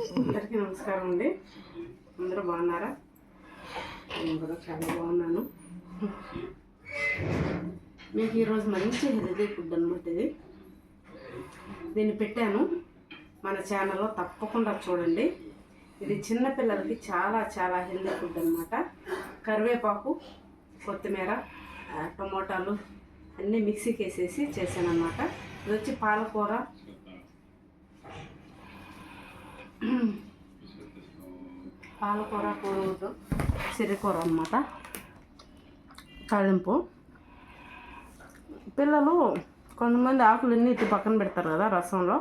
అందరికీ నమస్కారం అండి. అందరూ బాగున్నారా? నేను కూడా చాలా బాగున్నాను. మీకు ఈరోజు మంచి హెల్తీ ఫుడ్ అనమాట ఇది. దీన్ని పెట్టాను. మన ఛానల్లో తప్పకుండా చూడండి. ఇది చిన్నపిల్లలకి చాలా చాలా హెల్తీ ఫుడ్ అనమాట కరివేపాకు కొత్తిమీర టమోటాలు అన్నీ మిక్సీకి వేసేసి చేశాను అనమాట ఇది వచ్చి పాలకూర పాలకూర కూర సిరికూర అనమాట తాలింపు. పిల్లలు కొంతమంది ఆకులన్నీ ఇటు పక్కన పెడతారు కదా రసంలో.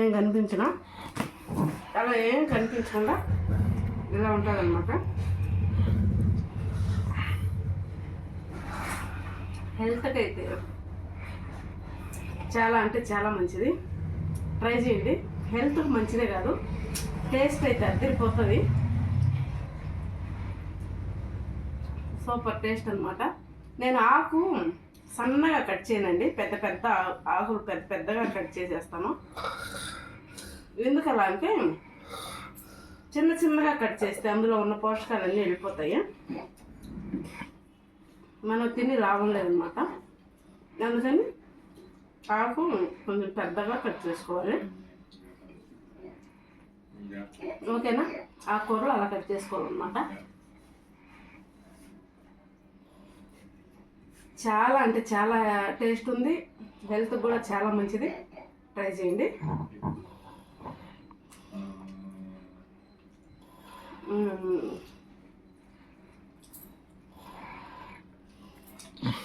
ఏం కనిపించిన అలా ఏం కనిపించకుండా ఇలా ఉంటుందన్నమాట. హెల్త్కి అయితే చాలా అంటే చాలా మంచిది. ట్రై చేయండి. హెల్త్కి మంచిదే కాదు. టేస్ట్ అయితే అద్దరిపోతుంది. సూపర్ టేస్ట్ అనమాట నేను ఆకు సన్నగా కట్ చేయనండి. పెద్ద పెద్ద ఆకులు పెద్ద పెద్దగా కట్ చేసేస్తాను. ఎందుకలా అంటే చిన్న చిన్నగా కట్ చేస్తే అందులో ఉన్న పోషకాలన్నీ వెళ్ళిపోతాయి. మనం తిని లాభం లేదనమాట అందుకని ఆకు కొంచెం పెద్దగా కట్ చేసుకోవాలి. ఓకేనా? ఆ కూరలు అలా కట్ చేసుకోవాలన్నమాట. చాలా అంటే చాలా టేస్ట్ ఉంది. హెల్త్ కూడా చాలా మంచిది. ట్రై చేయండి. మ్మ్.